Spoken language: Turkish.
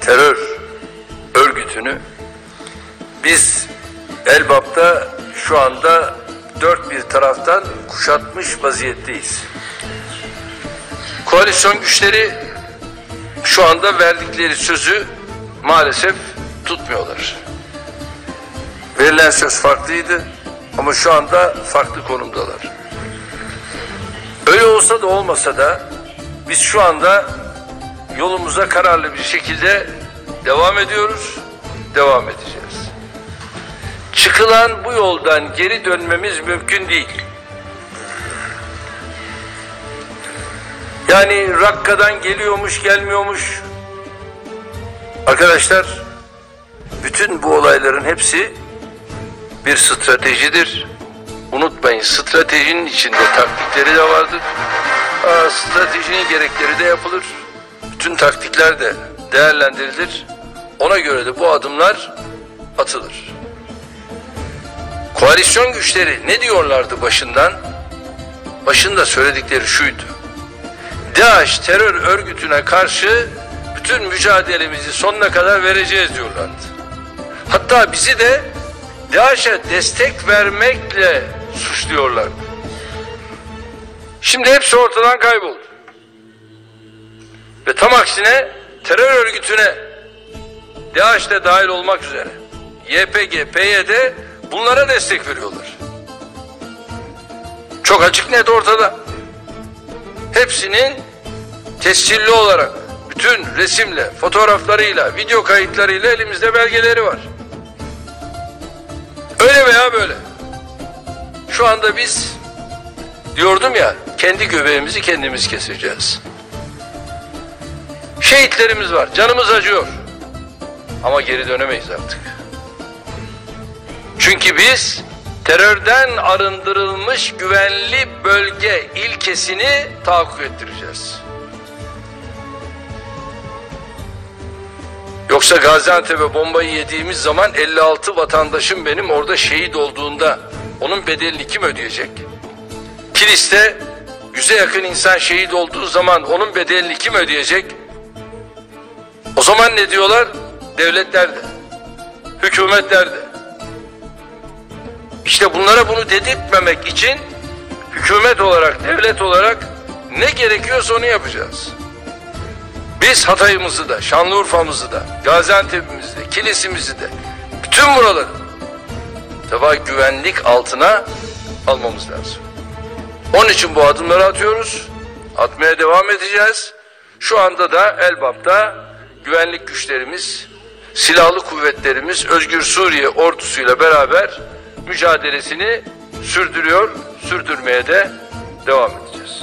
terör örgütünü biz Elbap'ta şu anda dört bir taraftan kuşatmış vaziyetteyiz. Koalisyon güçleri şu anda verdikleri sözü maalesef tutmuyorlar. Verilen söz farklıydı ama şu anda farklı konumdalar. Öyle olsa da olmasa da biz şu anda yolumuza kararlı bir şekilde devam ediyoruz, devam edeceğiz. Çıkılan bu yoldan geri dönmemiz mümkün değil. Yani Rakka'dan geliyormuş gelmiyormuş. Arkadaşlar bütün bu olayların hepsi bir stratejidir. Unutmayın stratejinin içinde taktikleri de vardır. Aa, stratejinin gerekleri de yapılır. Bütün taktikler de değerlendirilir. Ona göre de bu adımlar atılır. Koalisyon güçleri ne diyorlardı başından? Başında söyledikleri şuydu. DAEŞ terör örgütüne karşı bütün mücadelemizi sonuna kadar vereceğiz diyorlardı. Hatta bizi de DAEŞ'e destek vermekle suçluyorlardı. Şimdi hepsi ortadan kayboldu. Ve tam aksine terör örgütüne DAEŞ de dahil olmak üzere YPG, PYD bunlara destek veriyorlar. Çok açık net ortada. Hepsinin tescilli olarak bütün resimle, fotoğraflarıyla, video kayıtlarıyla elimizde belgeleri var. Öyle veya böyle. Şu anda biz diyordum ya kendi göbeğimizi kendimiz keseceğiz. Şehitlerimiz var. Canımız acıyor. Ama geri dönemeyiz artık. Çünkü biz terörden arındırılmış güvenli bölge ilkesini tahakkuk ettireceğiz. Yoksa Gaziantep'e bombayı yediğimiz zaman 56 vatandaşım benim orada şehit olduğunda onun bedelini kim ödeyecek? Kilis'te yüze yakın insan şehit olduğu zaman onun bedelini kim ödeyecek? Zaman ne diyorlar? Devletler de. İşte bunlara bunu dedirtmemek için hükümet olarak, devlet olarak ne gerekiyorsa onu yapacağız. Biz Hatay'ımızı da, Şanlıurfa'mızı da, Gaziantep'imizi de, Kilis'imizi de, bütün buraları tabi güvenlik altına almamız lazım. Onun için bu adımları atıyoruz. Atmaya devam edeceğiz. Şu anda da Elbap'ta güvenlik güçlerimiz, silahlı kuvvetlerimiz Özgür Suriye ordusuyla beraber mücadelesini sürdürüyor, sürdürmeye de devam edeceğiz.